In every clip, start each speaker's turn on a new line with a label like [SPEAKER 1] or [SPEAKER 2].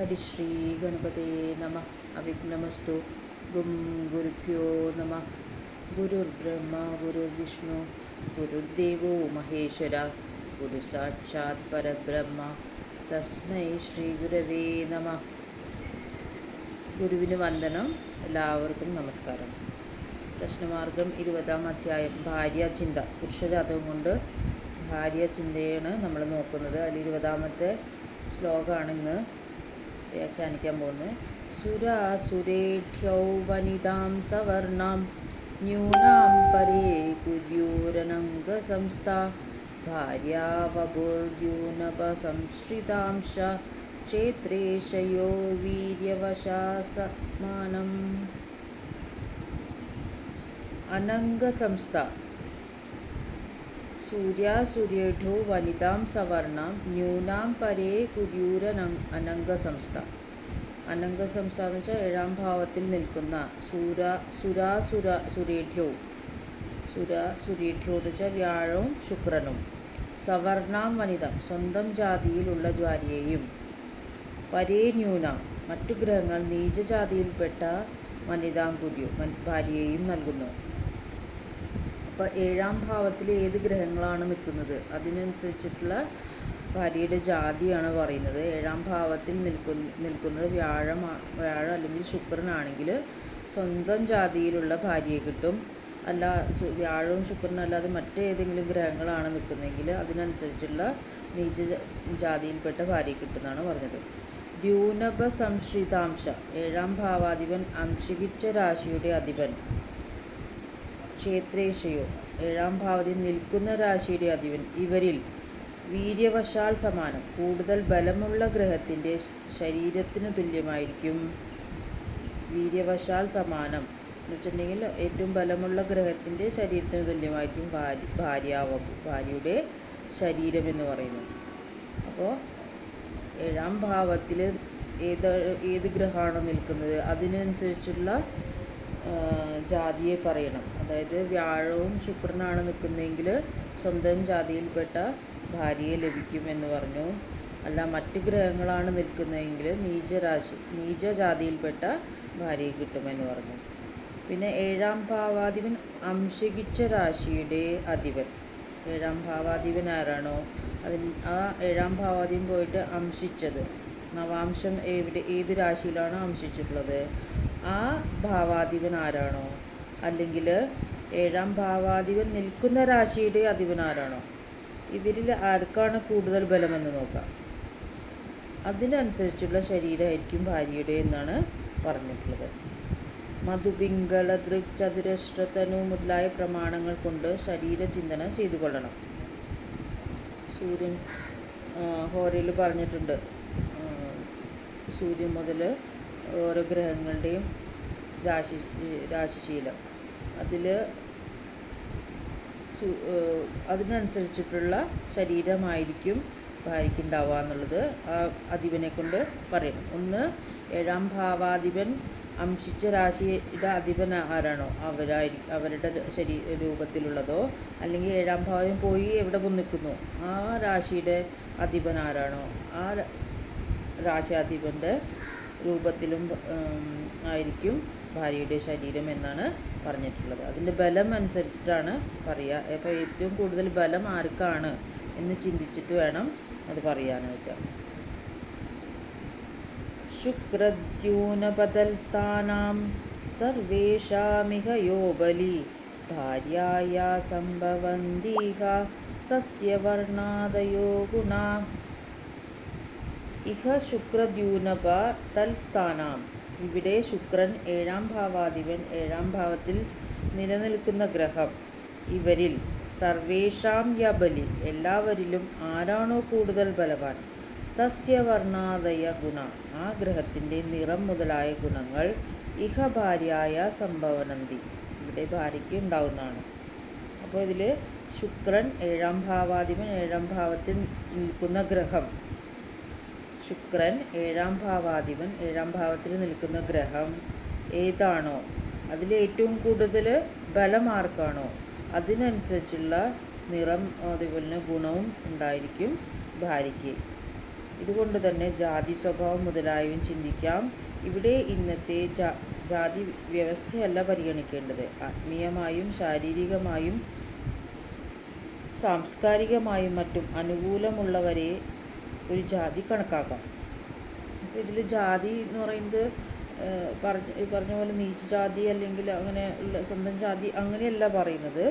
[SPEAKER 1] ഹരിശ്രീ ഗണപതേ നമ അവിഘ്നമസ്തു ഗും ഗുരുഭ്യോ നമ ഗുരുർബ്രഹ്മ ഗുരുർവിഷ്ണു ഗുരുദേവോ മഹേശ്വര ഗുരു സാക്ഷാത് പരബ്രഹ്മ തസ്മൈ ശ്രീ ഗുരവേ നമ ഗുരുവിന് വന്ദനം. എല്ലാവർക്കും നമസ്കാരം. പ്രശ്നമാർഗം ഇരുപതാം അധ്യായം. ഭാര്യ ചിന്ത. പുരുഷജാതകം കൊണ്ട് ഭാര്യ ചിന്തയാണ് നമ്മൾ നോക്കുന്നത്. അതിൽ ഇരുപതാമത്തെ ശ്ലോകമാണ് ഇന്ന്. വ്യാഖ്യാനിക്കാൻ പോകുന്നത്. സുരാസുരേഢ്യൗ വനിതാം സവർണാം ന്യൂനാം പരേ കുര്യൂരനംഗസംസ്ഥ ഭാര്യാവപുർയൂനപസംശ്രിതാംശ ക്ഷേത്രേശയോ വീര്യവശാസമാനം. അനംഗസംസ്ഥ സൂര്യാസൂര്യേഢോ വനിതാം സവർണാം ന്യൂനാം പരേ കുര്യൂരന അനംഗസംസ്ഥ. എന്ന് വെച്ചാൽ ഏഴാം ഭാവത്തിൽ നിൽക്കുന്ന സൂര സുരാസുര സുരേഢ്യോ സുര സുരേഢ്യോ എന്ന് വെച്ചാൽ വ്യാഴവും ശുക്രനും. സവർണാം വനിതം സ്വന്തം ജാതിയിലുള്ള ജ്വാരിയെയും പരേ ന്യൂന മറ്റു ഗ്രഹങ്ങൾ നീചജാതിയിൽപ്പെട്ട വനിതാം കുര്യു ഭാര്യയെയും നൽകുന്നു. അപ്പോൾ ഏഴാം ഭാവത്തിൽ ഏത് ഗ്രഹങ്ങളാണ് നിൽക്കുന്നത്? അതിനനുസരിച്ചിട്ടുള്ള ഭാര്യയുടെ ജാതിയാണ് പറയുന്നത്. ഏഴാം ഭാവത്തിൽ നിൽക്കുന്ന നിൽക്കുന്നത് വ്യാഴം വ്യാഴം അല്ലെങ്കിൽ ശുക്രനാണെങ്കിൽ സ്വന്തം ജാതിയിലുള്ള ഭാര്യയെ കിട്ടും. അല്ല വ്യാഴവും ശുക്രനും അല്ലാതെ മറ്റേതെങ്കിലും ഗ്രഹങ്ങളാണ് നിൽക്കുന്നതെങ്കിൽ അതിനനുസരിച്ചുള്ള നീച ജാതിയിൽപ്പെട്ട ഭാര്യയെ കിട്ടുന്നതാണ് പറഞ്ഞത്. ദ്യൂനപ സംശ്രിതാംശ ഏഴാം ഭാവാധിപൻ അംശികിച്ച രാശിയുടെ അധിപൻ. ക്ഷേത്രേശയോ ഏഴാം ഭാവത്തിൽ നിൽക്കുന്ന രാശിയുടെ അധിപൻ ഇവരിൽ വീര്യവശാൽ സമാനം. കൂടുതൽ ബലമുള്ള ഗ്രഹത്തിന്റെ ശരീരത്തിന് തുല്യമായിരിക്കും. വീര്യവശാൽ സമാനം എന്ന് വെച്ചിട്ടുണ്ടെങ്കിൽ ഏറ്റവും ബലമുള്ള ഗ്രഹത്തിന്റെ ശരീരത്തിന് തുല്യമായിരിക്കും ഭാര്യ ഭാര്യാവപു ഭാര്യയുടെ ശരീരം എന്ന് പറയുന്നത്. അപ്പോൾ ഏഴാം ഭാവത്തിൽ ഏത് ഏത് ഗ്രഹമാണോ നിൽക്കുന്നത്? അതിനനുസരിച്ചുള്ള ജാതിയെ പറയണം. അതായത് വ്യാഴവും ശുക്രനാണ് നിൽക്കുന്നതെങ്കിൽ സ്വന്തം ജാതിയിൽപ്പെട്ട ഭാര്യയെ ലഭിക്കും എന്ന് പറഞ്ഞു. അല്ല മറ്റ് ഗ്രഹങ്ങളാണ് നിൽക്കുന്നതെങ്കിൽ നീചരാശി നീചജാതിയിൽപ്പെട്ട ഭാര്യയെ കിട്ടുമെന്ന് പറഞ്ഞു. പിന്നെ ഏഴാം ഭാവാധിപൻ അംശകിച്ച രാശിയുടെ അധിപൻ. ഏഴാം ഭാവാധിപൻ ആരാണോ? അതിന് ആ ഏഴാം ഭാവാധിപൻ പോയിട്ട് അംശിച്ചത്. നവാംശം എവിടെ ഏത് രാശിയിലാണോ അംശിച്ചിട്ടുള്ളത്? ആ ഭാവാധിപൻ ആരാണോ? അല്ലെങ്കിൽ ഏഴാം ഭാവാധിപൻ നിൽക്കുന്ന രാശിയുടെ അധിപൻ ആരാണോ? ഇവരിൽ ആർക്കാണ് കൂടുതൽ ബലമെന്ന് നോക്കാം. അതിനനുസരിച്ചുള്ള ശരീരമായിരിക്കും ഭാര്യയുടെ എന്നാണ് പറഞ്ഞിട്ടുള്ളത്. മധുപിംഗള ദൃക് ചതുരശ്രതനു മുതലായ പ്രമാണങ്ങൾ കൊണ്ട് ശരീരചിന്തന ചെയ്തു കൊള്ളണം സൂര്യൻ ഹോരയിൽ പറഞ്ഞിട്ടുണ്ട്. സൂര്യൻ മുതൽ ഓരോ ഗ്രഹങ്ങളുടെയും രാശി രാശിശീലം. അതിൽ അതിനനുസരിച്ചിട്ടുള്ള ശരീരമായിരിക്കും ഭാര്യയ്ക്ക് ഉണ്ടാവുക എന്നുള്ളത് ആ അധിപനെ കൊണ്ട് പറയണം ഒന്ന് ഏഴാം ഭാവാധിപൻ അംശിച്ച രാശിയുടെ അധിപൻ ആരാണോ? അവരായി അവരുടെ ശരീ രൂപത്തിലുള്ളതോ അല്ലെങ്കിൽ ഏഴാം ഭാവം പോയി എവിടെ നിൽക്കുന്നു? ആ രാശിയുടെ അധിപൻ ആരാണോ? ആ രാശാധിപന്റെ രൂപത്തിലും ആയിരിക്കും ഭാര്യയുടെ ശരീരം എന്നാണ് പറഞ്ഞിട്ടുള്ളത്. അതിന്റെ ബലം അനുസരിച്ചിട്ടാണ് പറയുക അപ്പോൾ ഏറ്റവും കൂടുതൽ ബലം ആർക്കാണ് എന്ന് ചിന്തിച്ചിട്ട് വേണം അത് പറയാനായിട്ട്. ശുക്രദ്യൂനപതൽസ്ഥാനാം സർവേഷാമിഹ യോബലി ഭാര്യായ സംഭവന്തീഹ തസ്യ വർണാദയോ ഗുണ ഇഹ ശുക്രദ്യൂനപ തൽസ്ഥാനാം. ഇവിടെ ശുക്രൻ ഏഴാം ഭാവാധിപൻ ഏഴാം ഭാവത്തിൽ നിലനിൽക്കുന്ന ഗ്രഹം. ഇവരിൽ സർവേഷാം യബലി എല്ലാവരിലും ആരാണോ കൂടുതൽ ബലവാൻ? തസ്യ വർണാദയ ഗുണ. ആ ഗ്രഹത്തിന്റെ നിറം മുതലായ ഗുണങ്ങൾ ഇഹ ഭാര്യായ സംഭവനന്തി ഇവിടെ ഭാര്യയ്ക്ക് ഉണ്ടാകുന്നതാണ് അപ്പോൾ ഇതിൽ ശുക്രൻ ഏഴാം ഭാവാധിപൻ ഏഴാം ഭാവത്തിൽ നിൽക്കുന്ന ഗ്രഹം. ശുക്രൻ ഏഴാം ഭാവാധിപൻ ഏഴാം ഭാവത്തിൽ നിൽക്കുന്ന ഗ്രഹം ഏതാണോ? അതിൽ ഏറ്റവും കൂടുതൽ ബലമാർക്കാണോ അതിനനുസരിച്ചുള്ള നിറം അതുപോലെ ഗുണവും ഉണ്ടായിരിക്കും ഭാര്യയ്ക്ക്. ഇതുകൊണ്ട് തന്നെ ജാതി സ്വഭാവം മുതലായവയും ചിന്തിക്കാം. ഇവിടെ ഇന്നത്തെ ജാ ജാതി വ്യവസ്ഥയല്ല പരിഗണിക്കേണ്ടത്. ആത്മീയമായും ശാരീരികമായും സാംസ്കാരികമായും മറ്റും അനുകൂലമുള്ളവരെ ഒരു ജാതി കണക്കാക്കാം. അപ്പോൾ ഇതിൽ ജാതി എന്ന് പറയുന്നത് പറഞ്ഞ പറഞ്ഞ പോലെ നീച്ച ജാതി അല്ലെങ്കിൽ അങ്ങനെ ഉള്ള സ്വന്തം ജാതി അങ്ങനെയല്ല പറയുന്നത്.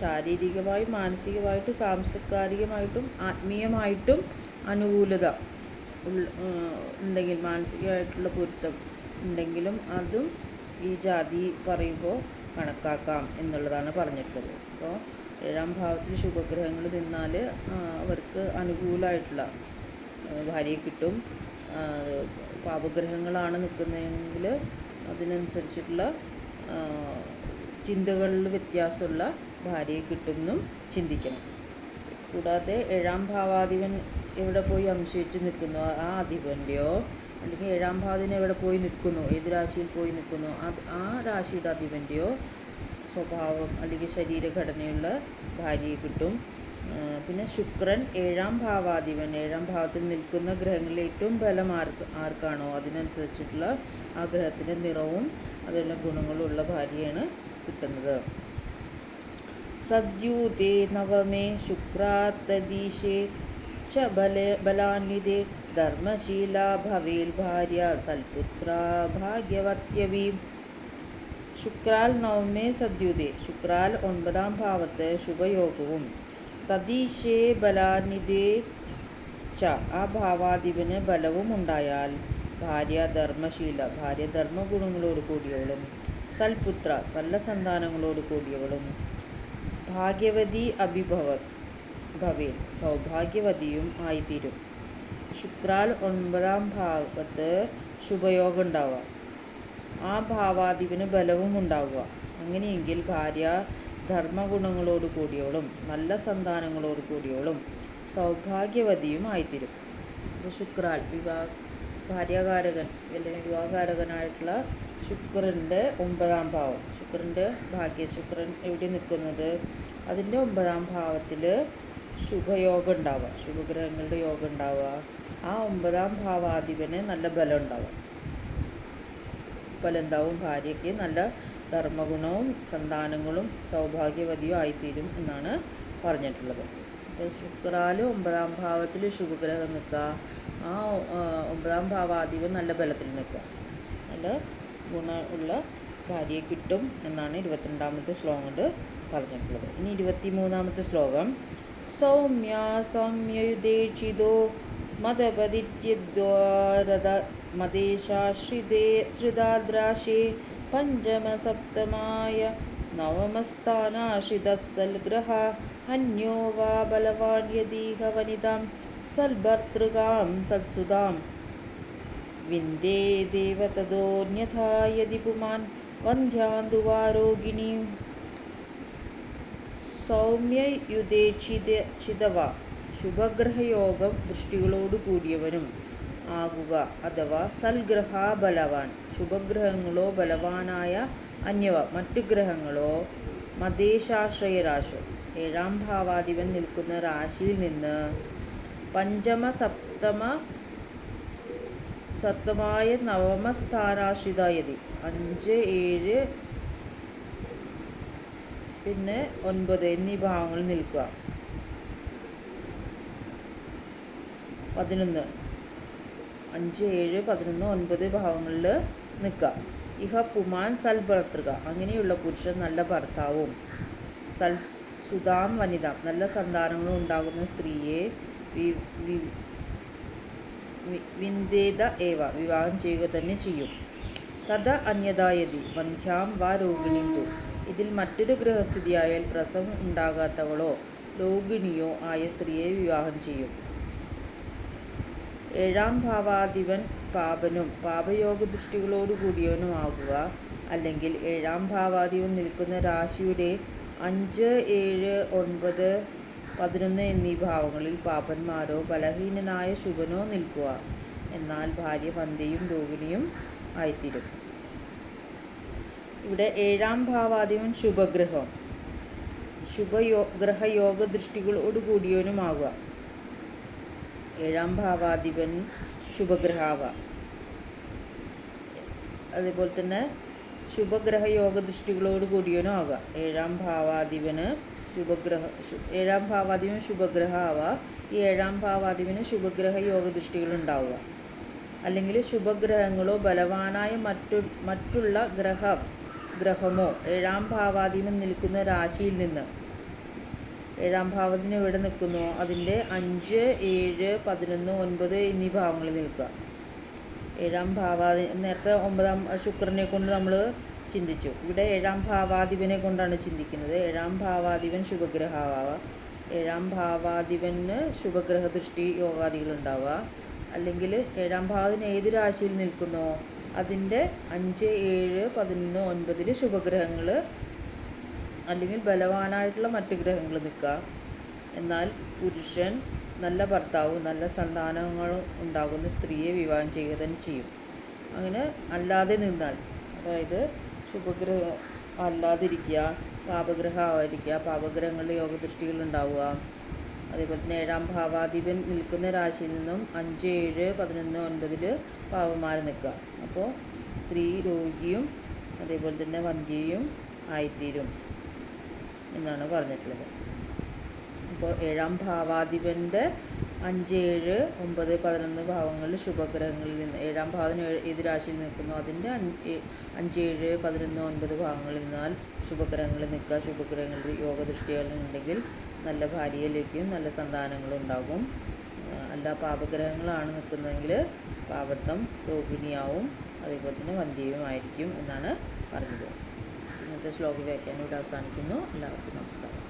[SPEAKER 1] ശാരീരികമായും മാനസികമായിട്ടും സാംസ്കാരികമായിട്ടും ആത്മീയമായിട്ടും അനുകൂലത ഉണ്ടെങ്കിൽ മാനസികമായിട്ടുള്ള പൊരുത്തം ഉണ്ടെങ്കിലും അതും ഈ ജാതി പറയുമ്പോൾ കണക്കാക്കാം എന്നുള്ളതാണ് പറഞ്ഞിട്ടുള്ളത്. അപ്പോൾ ഏഴാം ഭാവത്തിൽ ശുഭഗ്രഹങ്ങൾ നിന്നാൽ അവർക്ക് അനുകൂലമായിട്ടുള്ള ഭാര്യയെ കിട്ടും. പാപഗ്രഹങ്ങളാണ് നിൽക്കുന്നതെങ്കിൽ അതിനനുസരിച്ചിട്ടുള്ള ചിന്തകളിൽ വ്യത്യാസമുള്ള ഭാര്യയെ കിട്ടുമെന്നും ചിന്തിക്കണം. കൂടാതെ ഏഴാം ഭാവാധിപൻ എവിടെ പോയി അംശിച്ച് നിൽക്കുന്നു? ആ അധിപന്റെയോ അല്ലെങ്കിൽ ഏഴാം ഭാവത്തിന് എവിടെ പോയി നിൽക്കുന്നു? ഏത് രാശിയിൽ പോയി നിൽക്കുന്നു? ആ രാശിയുടെ അധിപന്റെയോ സ്വഭാവം അല്ലെങ്കിൽ ശരീരഘടനയുള്ള ഭാര്യയെ കിട്ടും. പിന്നെ ശുക്രൻ ഏഴാം ഭാവാധിപൻ. ഏഴാം ഭാവത്തിൽ നിൽക്കുന്ന ഗ്രഹങ്ങളിൽ ഏറ്റവും ബലം ആർക്ക് ആർക്കാണോ? അതിനനുസരിച്ചിട്ടുള്ള ആ ഗ്രഹത്തിന്റെ നിറവും ഗുണങ്ങളും ഉള്ള ഭാര്യയാണ് കിട്ടുന്നത്. സദ്യൂതേ നവമേ ശുക്രാത്തദീശേ ച ബല ബലാന്വിതേ ധർമ്മശീല ഭവേൽ ഭാര്യ സൽപുത്ര ഭാഗ്യവത്യവി. ശുക്രാൽ നവമേ സദ്യുതേ. ശുക്രാൽ ഒൻപതാം ഭാവത്തെ ശുഭയോഗവും തദീശേ ബലാന്വിതേ ച. ആ ഭാവാധിപന് ബലവും ഉണ്ടായാൽ ഭാര്യ ധർമ്മശീല ഭാര്യ ധർമ്മഗുണങ്ങളോട് കൂടിയവളും സൽപുത്ര നല്ല സന്താനങ്ങളോട് കൂടിയവളും ഭാഗ്യവതി അഭിഭവ ഭവേൽ സൗഭാഗ്യവതിയും ആയിത്തീരും. ശുക്രാൽ ഒൻപതാം ഭാവത്ത് ശുഭയോഗം ഉണ്ടാവുക. ആ ഭാവാധിപന് ബലവും ഉണ്ടാവുക. അങ്ങനെയെങ്കിൽ ഭാര്യ ധർമ്മഗുണങ്ങളോട് കൂടിയവളും നല്ല സന്താനങ്ങളോട് കൂടിയവളും സൗഭാഗ്യവതിയും ആയിത്തീരും അപ്പോൾ ശുക്രാൽ വിവാഹ ഭാര്യാകാരകൻ അല്ലെങ്കിൽ വിവാഹകാരകനായിട്ടുള്ള ശുക്രന്റെ ഒമ്പതാം ഭാവം. ശുക്രന്റെ ഭാഗ്യ ശുക്രൻ എവിടെ നിൽക്കുന്നത്? അതിന്റെ ഒമ്പതാം ഭാവത്തിൽ ശുഭയോഗം ഉണ്ടാവുക. ശുഭഗ്രഹങ്ങളുടെ യോഗം ഉണ്ടാവുക. ആ ഒമ്പതാം ഭാവാധിപന് നല്ല ബലം ഉണ്ടാവുക. ബലം ഉണ്ടാവും ഭാര്യയ്ക്ക് നല്ല ധർമ്മഗുണവും സന്താനങ്ങളും സൗഭാഗ്യവതിയും ആയിത്തീരും എന്നാണ് പറഞ്ഞിട്ടുള്ളത്. ശുക്രാൽ ഒമ്പതാം ഭാവത്തിൽ ശുഭഗ്രഹം നിൽക്കുക. ആ ആ, ഒമ്പതാം ഭാവാധിപൻ നല്ല ബലത്തിൽ നിൽക്കുക. നല്ല ഗുണ ഉള്ള ഭാര്യയെ കിട്ടും എന്നാണ് ഇരുപത്തിരണ്ടാമത്തെ ശ്ലോകം കൊണ്ട് പറഞ്ഞിട്ടുള്ളത്. ഇനി ഇരുപത്തി മൂന്നാമത്തെ ശ്ലോകം. സൗമ്യ സൗമ്യയുദേക്ഷിതോ മതപതിത്യദ്വാരത മതേശാശ്രിതേ ശ്രിതാദ്രാശേ പഞ്ചമസപ്തമായ നവമസ്ഥാനാശ്രിതः സൽഗ്രഹ അന്യോ വാ ബലവാൻ യദീഹ വനിതാം സൽഭർതൃകാം സത്സുതാം വിന്ദേ ദേവ തതോന്യഥാ യദി പുമാൻ വന്ധ്യാന്തുവാ രോഗിണീം സൗമ്യയുദേക്ഷിതവ ശുഭഗ്രഹയോഗം ദൃഷ്ടികളോട് ആകുക അഥവാ സൽഗ്രഹാ ബലവാൻ ശുഭഗ്രഹങ്ങളോ ബലവാനായ അന്യവ. മറ്റു ഗ്രഹങ്ങളോ മതേശാശ്രയ രാശോ ഏഴാം ഭാവാധിപൻ നിൽക്കുന്ന രാശിയിൽ നിന്ന് പഞ്ചമ സപ്തമ സപ്തമായ നവമ സ്ഥാനാശ്രിതായതി അഞ്ച് ഏഴ് പിന്നെ ഒൻപത് എന്നീ ഭാവങ്ങളിൽ നിൽക്കുക. പതിനൊന്ന്. അഞ്ച് ഏഴ് പതിനൊന്ന് ഒൻപത് ഭാവങ്ങളിൽ നിൽക്കുക. ഇഹ പുമാൻ സൽ സൽഭർത്തൃക അങ്ങനെയുള്ള പുരുഷൻ നല്ല ഭർത്താവും. സൽ സുതാം വനിത. നല്ല സന്താനങ്ങളും ഉണ്ടാകുന്ന സ്ത്രീയെ വിന്ദേത ഏവ. വിവാഹം ചെയ്യുക തന്നെ ചെയ്യും. തഥ അന്യതായതി. വന്ധ്യാം വാ രോഗിണിന്തു. ഇതിൽ മറ്റൊരു ഗൃഹസ്ഥിതിയായാൽ പ്രസവം ഉണ്ടാകാത്തവളോ രോഗിണിയോ ആയ സ്ത്രീയെ വിവാഹം ചെയ്യും. ഏഴാം ഭാവാധിപൻ പാപനും പാപയോഗ ദൃഷ്ടികളോട് കൂടിയവനുമാകുക അല്ലെങ്കിൽ ഏഴാം ഭാവാധിപൻ നിൽക്കുന്ന രാശിയുടെ അഞ്ച് ഏഴ് ഒൻപത് പതിനൊന്ന് എന്നീ ഭാവങ്ങളിൽ പാപന്മാരോ ബലഹീനനായ ശുഭനോ നിൽക്കുക. എന്നാൽ ഭാര്യ പന്തിയും രോഹിണിയും ആയിത്തീരും. ഇവിടെ ഏഴാം ഭാവാധിപൻ ശുഭഗ്രഹം. ശുഭയോ ഗ്രഹയോഗ ദൃഷ്ടികളോട് ഏഴാം ഭാവാധിപൻ ശുഭഗ്രഹാവ. അതേപോലെ തന്നെ ശുഭഗ്രഹ യോഗ ദൃഷ്ടികളോട് കൂടിയവനും ആകാം ഏഴാം ഭാവാധിപന് ശുഭഗ്രഹ ഏഴാം ഭാവാധിപൻ ശുഭഗ്രഹ ആവാം ഈ ഏഴാം ഭാവാധിപന് ശുഭഗ്രഹ യോഗ ദൃഷ്ടികൾ ഉണ്ടാവുക അല്ലെങ്കിൽ ശുഭഗ്രഹങ്ങളോ ബലവാനായ മറ്റു മറ്റുള്ള ഗ്രഹ ഗ്രഹമോ ഏഴാം ഭാവാധിപൻ നിൽക്കുന്ന രാശിയിൽ നിന്ന് ഏഴാം ഭാവത്തിന് എവിടെ നിൽക്കുന്നു. അതിന്റെ അഞ്ച് ഏഴ് പതിനൊന്ന് ഒൻപത് എന്നീ ഭാവങ്ങളിൽ നിൽക്കുക. ഏഴാം ഭാവാധി നേരത്തെ ഒമ്പതാം ശുക്രനെ കൊണ്ട് നമ്മൾ ചിന്തിച്ചു. ഇവിടെ ഏഴാം ഭാവാധിപനെ കൊണ്ടാണ് ചിന്തിക്കുന്നത്. ഏഴാം ഭാവാധിപൻ ശുഭഗ്രഹമാവുക ഏഴാം ഭാവാധിപന് ശുഭഗ്രഹ ദൃഷ്ടി യോഗാദികൾ ഉണ്ടാവുക അല്ലെങ്കിൽ ഏഴാം ഭാവത്തിന് ഏത് രാശിയിൽ നിൽക്കുന്നോ? അതിന്റെ അഞ്ച് ഏഴ് പതിനൊന്ന് ഒൻപതിൽ ശുഭഗ്രഹങ്ങൾ അല്ലെങ്കിൽ ബലവാനായിട്ടുള്ള മറ്റ് ഗ്രഹങ്ങൾ നിൽക്കുക. എന്നാൽ പുരുഷൻ നല്ല ഭർത്താവും നല്ല സന്താനങ്ങളും ഉണ്ടാകുന്ന സ്ത്രീയെ വിവാഹം ചെയ്യുക തന്നെ ചെയ്യും. അങ്ങനെ അല്ലാതെ നിന്നാൽ അതായത് ശുഭഗ്രഹ അല്ലാതിരിക്കുക പാപഗ്രഹമായിരിക്കുക പാപഗ്രഹങ്ങളുടെ യോഗദൃഷ്ടികൾ ഉണ്ടാവുക. അതേപോലെ തന്നെ ഏഴാം ഭാവാധിപൻ നിൽക്കുന്ന രാശിയിൽ നിന്നും അഞ്ച് ഏഴ് പതിനൊന്ന് ഒൻപതിൽ പാവന്മാർ നിൽക്കുക. അപ്പോൾ സ്ത്രീ രോഗിയും അതേപോലെ തന്നെ വന്ധ്യയും ആയിത്തീരും. എന്നാണ് പറഞ്ഞിട്ടുള്ളത്. അപ്പോൾ ഏഴാം ഭാവാധിപന്റെ അഞ്ച് ഏഴ് ഒമ്പത് പതിനൊന്ന് ഭാവങ്ങളിൽ ശുഭഗ്രഹങ്ങളിൽ നിന്ന് ഏഴാം ഭാവം ഏത് രാശിയിൽ നിൽക്കുന്നു? അതിന്റെ അഞ്ച് ഏഴ് പതിനൊന്ന് ഒൻപത് ഭാവങ്ങളിൽ നിന്നാൽ ശുഭഗ്രഹങ്ങളിൽ നിൽക്കുക. ശുഭഗ്രഹങ്ങളിൽ യോഗദൃഷ്ടികളുണ്ടെങ്കിൽ നല്ല ഭാര്യയെ ലഭിക്കും നല്ല സന്താനങ്ങളും ഉണ്ടാകും. ആ, അല്ല പാപഗ്രഹങ്ങളാണ് നിൽക്കുന്നതെങ്കിൽ പാപത്വം രോഹിണിയാവും. അതേപോലെ തന്നെ വന്ധ്യയുമായിരിക്കും എന്നാണ് പറഞ്ഞത്. ഇന്നത്തെ ശ്ലോക വ്യാഖ്യാനം ഇവിടെ അവസാനിക്കുന്നു എല്ലാവർക്കും നമസ്കാരം